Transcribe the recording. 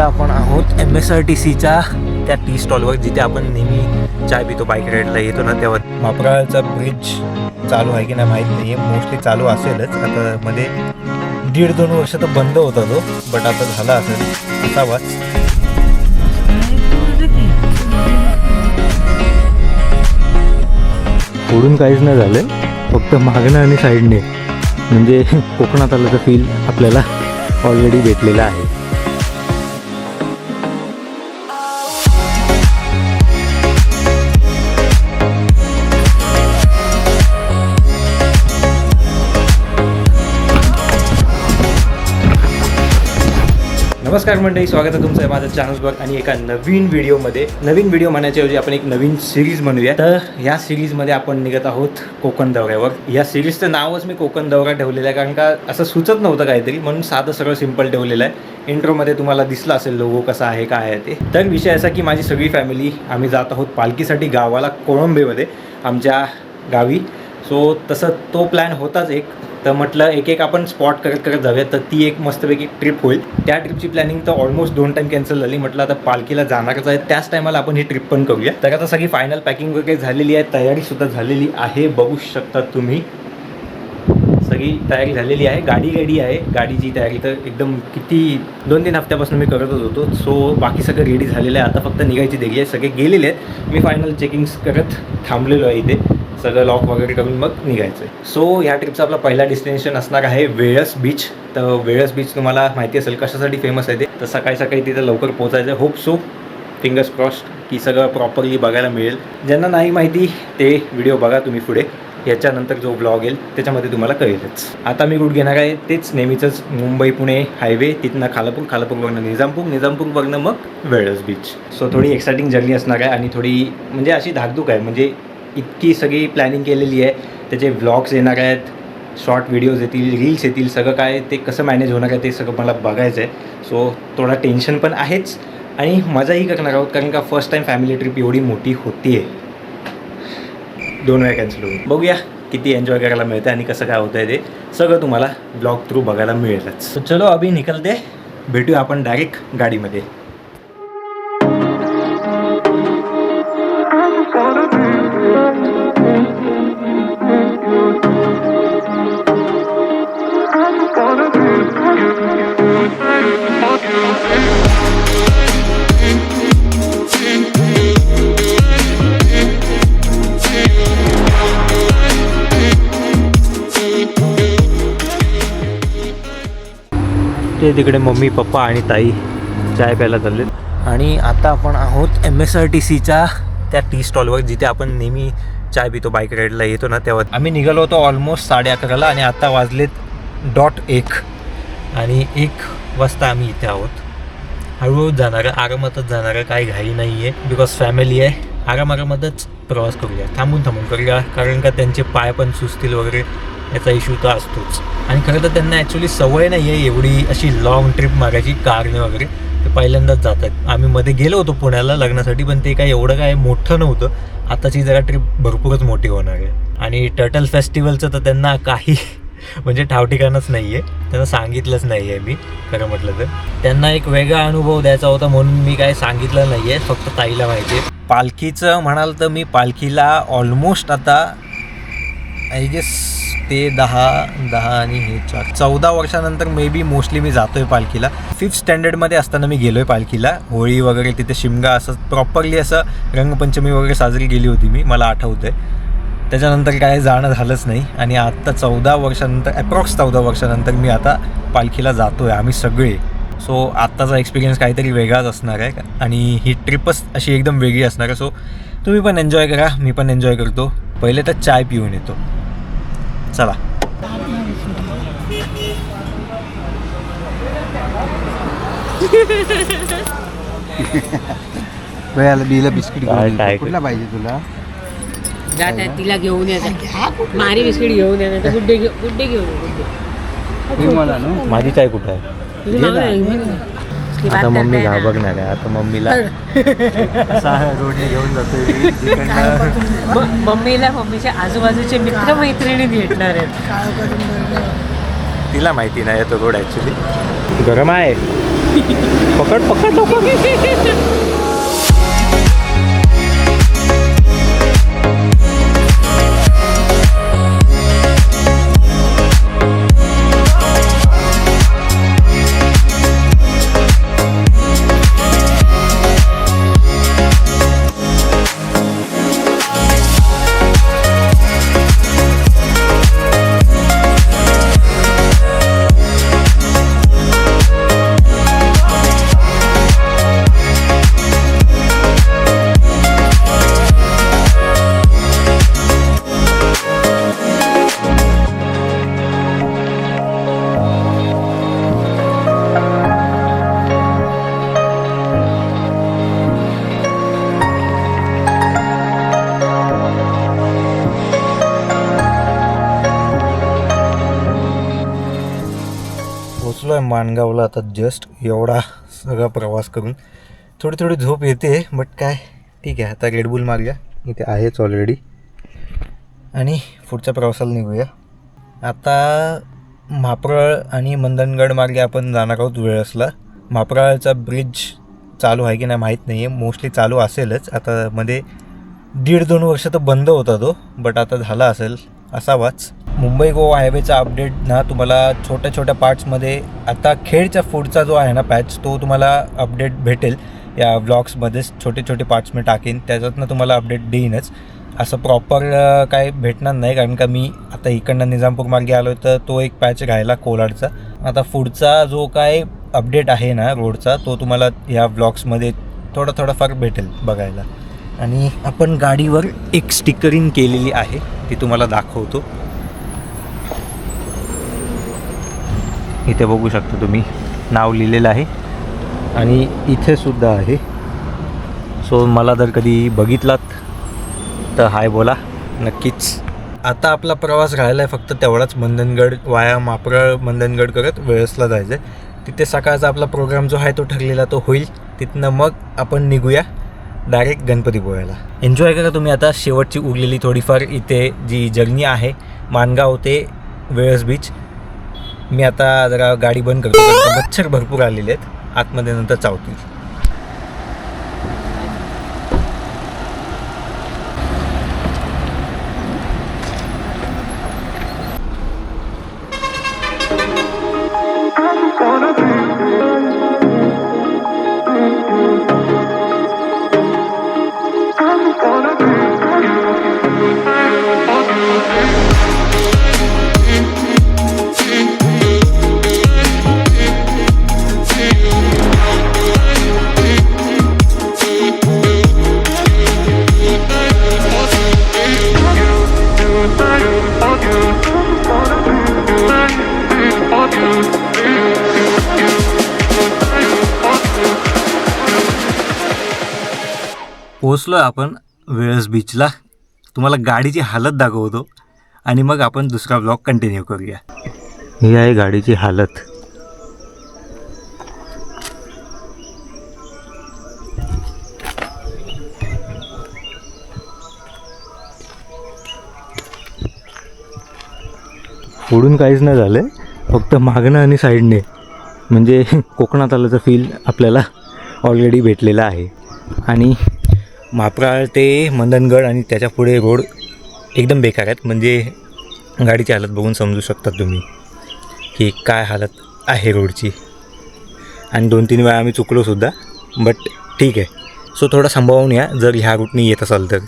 आता आपण आहोत एम एस आर टी सीच्या त्या टी स्टॉलवर जिथे आपण नेहमी चाय पितो बाईक राईडला येतो ना तेव्हा. मापराळचा ब्रिज चालू आहे की नाही माहीत नाही आहे मोस्टली चालू असेलच. आता मध्ये दीड दोन वर्ष तर बंद होता तो बट आता झाला असेल. असावाच पुढून काहीच नाही झालं. फक्त मागणं आणि साईडने म्हणजे कोकणात आलं तर फील आपल्याला ऑलरेडी भेटलेला आहे. नमस्कार मंडळी स्वागत आहे तुमचं आहे माझ्या चॅनल्सवर आणि एका नवीन व्हिडिओमध्ये. नवीन व्हिडिओ म्हणण्याच्याऐवजी आपण एक नवीन सिरीज म्हणूया. तर या सिरीजमध्ये आपण निघत आहोत कोकण दौऱ्यावर. या सिरीजचं नावच मी कोकण दौरा ठेवलेलं आहे कारण का असं सुचत नव्हतं काहीतरी म्हणून साधं सरळ सिंपल ठेवलेलं आहे. इंट्रोमध्ये तुम्हाला दिसला असेल लोगो कसा आहे काय आहे ते. तर विषय असा की माझी सगळी फॅमिली आम्ही जात आहोत पालखीसाठी गावाला कोळंबेमध्ये आमच्या गावी. सो तसं तो प्लॅन होताच एक. तर म्हटलं एक एक आपण स्पॉट करत करत जाऊया तर ती एक मस्तपैकी ट्रिप होईल. त्या ट्रिपची प्लॅनिंग तर ऑलमोस्ट दोन टाईम कॅन्सल झाली. म्हटलं आता पालखीला जाणारच आहे. त्याच टायमाला आपण ही ट्रिप पण करूया. तर आता सगळी फायनल पॅकिंग वगैरे झालेली आहे. तयारीसुद्धा झालेली आहे. बघू शकता तुम्ही. सगळी तयारी झालेली आहे. गाडी रेडी आहे. गाडीची तयारी तर एकदम किती दोन तीन हफ्त्यापासून मी करतच होतो. सो बाकी सगळं रेडी झालेलं आहे. आता फक्त निघायची देगी आहे. सगळे गेलेले आहेत. मी फायनल चेकिंग्स करत थांबलेलो आहे इथे. सगळं लॉक वगैरे करून मग निघायचं आहे सो ह्या ट्रिपचा आपला पहिला डेस्टिनेशन असणार आहे वेळस बीच तर वेळस बीच तुम्हाला माहिती असेल कशासाठी फेमस आहे ते. तर सकाळी सकाळी तिथे लवकर पोहोचायचं. होप सो फिंगर्स क्रॉस्ड की सगळं प्रॉपरली बघायला मिळेल. ज्यांना नाही माहिती ते व्हिडिओ बघा तुम्ही पुढे. याच्यानंतर जो ब्लॉग येईल त्याच्यामध्ये तुम्हाला कळेलच. आता मी रूट घेणार आहे. तेच नेहमीचंच मुंबई पुणे हायवे तिथनं खालापूर खालापूरवरनं निजामपूर निजामपूरवरनं मग वेळस बीच सो थोडी एक्सायटिंग जर्नी असणार आहे आणि थोडी म्हणजे अशी धाकधूक आहे. म्हणजे इतकी सगळी प्लॅनिंग केलेली आहे. त्याचे व्लॉग्स येणार आहेत शॉर्ट व्हिडिओज येतील रील्स येतील सगळं काय ते कसं मॅनेज होणार आहे ते सगळं मला बघायचं आहे सो थोडा टेन्शन पण आहेच. आणि मजाही करणार आहोत कारण का फर्स्ट टाईम फॅमिली ट्रिप एवढी मोठी होती आहे दोन वेळा कॅन्सल होऊन बघूया किती एन्जॉय करायला मिळतं आणि कसं काय होतं आहे ते सगळं तुम्हाला ब्लॉग थ्रू बघायला मिळेलच. चलो अभि निकलते. भेटूया आपण डायरेक्ट गाडीमध्ये. ते तिकडे मम्मी पप्पा आणि ताई चाय प्यायला चाललेत. आणि आता आपण आहोत एम एस आर टी सीच्या त्या टी स्टॉलवर जिथे आपण नेहमी चाय पितो बाईक राईडला येतो ना तेव्हा. आम्ही निघालो होतो ऑलमोस्ट साडे अकराला आणि आता वाजलेत डॉट एक. आणि एक वाजता आम्ही इथे आहोत. हळूहळू जाणार आरामातच जाणार काही घाई नाही आहे बिकॉज फॅमिली आहे. आराम आरामातच प्रवास करूया. थांबून थांबून करूया. कारण का त्यांचे पाय पण सुचतील वगैरे याचा इश्यू तर असतोच. आणि खरं तर त्यांना ॲक्च्युली सवय नाही आहे एवढी अशी लाँग ट्रिप मारायची कारने वगैरे. ते पहिल्यांदाच जात आहेत. आम्ही मध्ये गेलो होतो पुण्याला लग्नासाठी पण ते काय एवढं काय मोठं नव्हतं. आताची जरा ट्रिप भरपूरच मोठी होणार आहे. आणि टर्टल फेस्टिवलचं तर त्यांना काही म्हणजे ठावठिकाणच नाही आहे त्यांना सांगितलंच नाही आहे मी खरं म्हटलं तर. त्यांना एक वेगळा अनुभव द्यायचा होता म्हणून मी काय सांगितलं नाही आहे फक्त ताईला माहिती आहे पालखीचं म्हणाल तर मी पालखीला ऑलमोस्ट आता आय गेस ते दहा दहा आणि हे चार. चौदा वर्षानंतर मे बी मोस्टली मी जातोय पालखीला. फिफ्थ स्टँडर्डमध्ये असताना मी गेलोय पालखीला. होळी वगैरे तिथे शिमगा असं प्रॉपरली असं रंगपंचमी वगैरे साजरी केली होती मी. मला आठवतंय. त्याच्यानंतर काय जाणं झालंच नाही. आणि आत्ता चौदा वर्षानंतर अप्रॉक्स चौदा वर्षानंतर मी आता पालखीला जातो आहे आम्ही सगळे. सो आत्ताचा एक्सपिरियन्स काहीतरी वेगळाच असणार आहे. आणि ही ट्रिपच अशी एकदम वेगळी असणार आहे. सो तुम्ही पण एन्जॉय करा. मी पण एन्जॉय करतो. पहिले तर चाय पिऊन येतो. चला. बिला बिस्किट काय घेऊन. काय येतो. कुठला पाहिजे तुला? तिला घेऊन यायचं मारी बिस्किट घेऊन गुड्डे घेऊ- गुड्डे घेऊन ये, गुड्डे. हे मला ना? माझी चाय कुठं आहे? तुझी घे मागं ना. आहे, घेऊन ये. आता मम्मी. घाबरणार आहे. आता मम्मीला रोडने घेऊन म- मम्मीला मम्मीच्या आजूबाजूचे मित्र मैत्रिणी भेटणार आहेत. तिला माहिती नाही तो रोड ॲक्च्युली गरम आहे. पकड पकड लवकर. माणगावला आता जस्ट एवढा सगळा प्रवास करून थोडी थोडी झोप येते बट काय? ठीक आहे आता रेडबुल मारूया. इथे आहेच ऑलरेडी आणि पुढच्या प्रवासाला निघूया. आता म्हापराळ आणि मंदनगड मार्गे आपण जाणार आहोत वेळ असला मापराळचा ब्रिज चालू आहे की नाही माहीत नाही आहे मोस्टली चालू असेलच. आता मध्ये दीड दोन वर्ष तर बंद होता तो बट आता झाला असेल असावाच. मुंबई गोवा हायवेचा अपडेट ना तुम्हाला छोट्या छोट्या पार्ट्समध्ये आता खेळच्या फूडचा जो आहे ना पॅच तो तुम्हाला अपडेट भेटेल. या व्लॉग्समध्येच छोटे छोटे पार्ट्स मी टाकेन त्याच्यातनं तुम्हाला अपडेट देईनच. असं प्रॉपर काय भेटणार नाही कारण का मी आता इकडनं निजामपूर मार्गे आलो तर तो एक पॅच राहिला कोलाडचा. आता पुढचा जो काय अपडेट आहे ना रोडचा तो तुम्हाला या व्लॉग्समध्ये थोडा थोडाफार भेटेल बघायला. आणि आपण गाडीवर एक स्टिकरिंग केलेली आहे ती तुम्हाला दाखवतो. इथे बघू शकता तुम्ही. नाव लिहिलेलं आहे. आणि इथे सुद्धा आहे. सो मला जर कधी बघितलात तर हाय बोला नक्कीच. आता आपला प्रवास राहिला आहे फक्त तेवढाच. मंदनगड वाया मापरळ मंदनगड करत वेळसला जायचं आहे तिथे सकाळचा आपला प्रोग्राम जो आहे तो ठरलेला तो होईल. तिथनं मग आपण निघूया डायरेक्ट गणपतीपुळ्याला एन्जॉय करा तुम्ही आता. शेवटची उरलेली थोडीफार इथे जी जर्नी आहे मानगाव ते वेळस बीच मी आता जरा गाडी बंद करतो मच्छर भरपूर आलेले आहेत. आतमध्ये नंतर चावतील. पोचलो आहे आपण वेळस बीचला तुम्हाला गाडीची हालत दाखवतो. आणि मग आपण दुसरा ब्लॉग कंटिन्यू करूया. ही आहे गाडीची हालत. फोडून काहीच नाही झालं फक्त मागणं आणि साईडने. म्हणजे कोकणात आल्याचं फील आपल्याला ऑलरेडी भेटलेला आहे. आणि मापराळ ते मंदनगड आणि त्याच्या पुढे रोड एकदम बेकार आहेत. म्हणजे गाडीची हालत बघून समजू शकता तुम्ही की काय हालत आहे रोडची. आणि दोन तीन वेळा आम्ही चुकलो सुद्धा बट ठीक आहे. सो थोडं सांभाळून या. जर ह्या रूटनी येत असाल तर.